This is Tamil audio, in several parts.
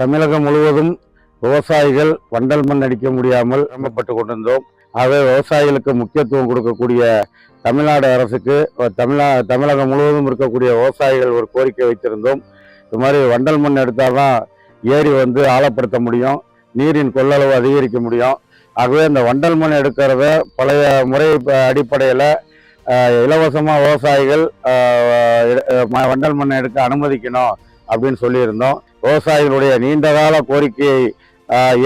தமிழகம் முழுவதும் விவசாயிகள் வண்டல் மண் அடிக்க முடியாமல் சிரமப்பட்டு கொண்டிருந்தோம். ஆகவே விவசாயிகளுக்கு முக்கியத்துவம் கொடுக்கக்கூடிய தமிழ்நாடு அரசுக்கு தமிழா தமிழகம் முழுவதும் இருக்கக்கூடிய விவசாயிகள் ஒரு கோரிக்கை வைத்திருந்தோம். இது மாதிரி வண்டல் மண் எடுத்தால் தான் ஏரி வந்து ஆழப்படுத்த முடியும் நீரின் கொள்ளளவு அதிகரிக்க முடியும். ஆகவே இந்த வண்டல் மண் எடுக்கிறத பழைய முறை அடிப்படையில் இலவசமாக விவசாயிகள் வண்டல் மண் எடுக்க அனுமதிக்கணும் அப்படின்னு சொல்லியிருந்தோம். விவசாயிகளுடைய நீண்டகால கோரிக்கையை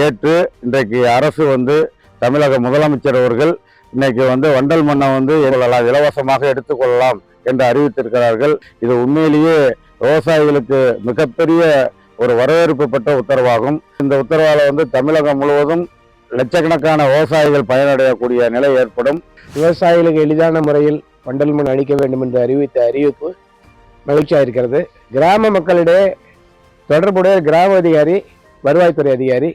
ஏற்று இன்றைக்கு அரசு வந்து தமிழக முதலமைச்சர் அவர்கள் இன்னைக்கு வந்து வண்டல் மண்ணை வந்து கொள்ளலாம் இலவசமாக எடுத்துக்கொள்ளலாம் என்று அறிவித்திருக்கிறார்கள். இது உண்மையிலேயே விவசாயிகளுக்கு மிகப்பெரிய ஒரு வரவேற்பு பெற்ற உத்தரவாகும். இந்த உத்தரவால் வந்து தமிழகம் முழுவதும் லட்சக்கணக்கான விவசாயிகள் பயனடையக்கூடிய நிலை ஏற்படும். விவசாயிகளுக்கு எளிதான முறையில் வண்டல் மண் அளிக்க வேண்டும் என்று அறிவித்த அறிவிப்பு மகிழ்ச்சியாக இருக்கிறது. கிராம மக்களிடையே தொடர்புடைய கிராம அதிகாரி வருவாய்த்துறை அதிகாரி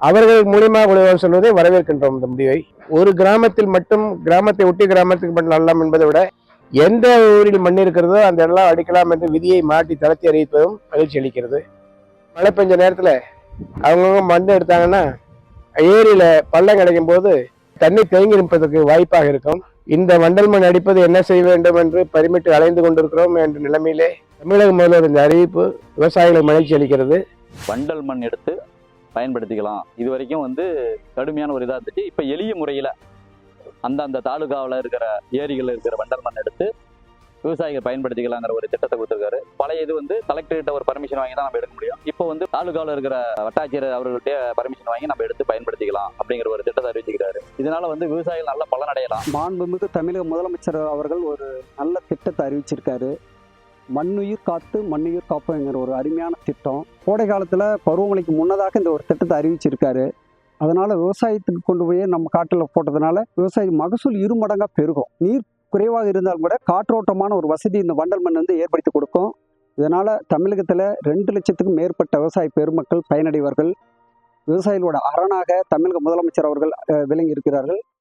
அவர்கள் மூலியமாக உழவர் சொல்வதை வரவேற்கின்றோம் இந்த முடிவை. ஒரு கிராமத்தில் மட்டும் கிராமத்தை ஒட்டி கிராமத்துக்கு மட்டும் நடலாம் என்பதை விட எந்த ஊரில் மண் இருக்கிறதோ அந்த இடம் அடிக்கலாம் என்று விதியை மாட்டி தளர்த்தி அறிவிப்பதும் மகிழ்ச்சி அளிக்கிறது. மழை பெஞ்ச நேரத்தில் அவங்கவுங்க மண் எடுத்தாங்கன்னா ஏரியில் பள்ளம் கிடைக்கும் போது தண்ணி தேங்கி நிற்பதற்கு வாய்ப்பாக இருக்கும். இந்த வண்டல் மண் அடிப்பது என்ன செய்ய வேண்டும் என்று பரிமிட்டு அலைந்து கொண்டிருக்கிறோம் என்ற நிலைமையிலே தமிழக முதல்வர் இந்த அறிவிப்பு விவசாயிகளுக்கு மகிழ்ச்சி அளிக்கிறது. வண்டல் மண் எடுத்து பயன்படுத்திக்கலாம். இது வரைக்கும் வந்து கடுமையான ஒரு இதாக இருந்துச்சு. இப்போ எளிய முறையில் அந்தந்த தாலுகாவில் இருக்கிற ஏரிகளில் இருக்கிற வண்டல் மண் எடுத்து விவசாயிகள் பயன்படுத்திக்கலாங்கிற ஒரு திட்டத்தை கொடுத்துருக்காரு. பழைய இது வந்து கலெக்டர்கிட்ட ஒரு பர்மிஷன் வாங்கி தான் நம்ம எடுக்க முடியும். இப்போ வந்து தாலுகாவில் இருக்கிற வட்டாட்சியர் அவர்கள்ட்ட பர்மிஷன் வாங்கி நம்ம எடுத்து பயன்படுத்திக்கலாம் அப்படிங்கிற ஒரு திட்டத்தை அறிவிச்சுக்கிறாரு இதனால வந்து விவசாயிகள் நல்ல பலனடையலாம். மாண்புமிகு தமிழக முதலமைச்சர் அவர்கள் ஒரு நல்ல திட்டத்தை அறிவிச்சிருக்காரு. மண்ணுயிர் காத்து மண்ணுயிர் காப்புங்கிற ஒரு அருமையான திட்டம். கோடை காலத்தில் பருவமழைக்கு முன்னதாக இந்த ஒரு திட்டத்தை அறிவிச்சிருக்காரு. அதனால் விவசாயத்துக்கு கொண்டு போய் நம்ம காட்டில் போட்டதுனால விவசாயி மகசூல் இரு மடங்காக பெருகும். நீர் குறைவாக இருந்தாலும் கூட காற்றோட்டமான ஒரு வசதி இந்த வண்டல் மண் வந்து ஏற்படுத்தி கொடுக்கும். இதனால் தமிழகத்தில் ரெண்டு லட்சத்துக்கும் மேற்பட்ட விவசாய பெருமக்கள் பயனடைவார்கள். விவசாயிகளோட அரணாக தமிழக முதலமைச்சர் அவர்கள் விளங்கி இருக்கிறார்கள்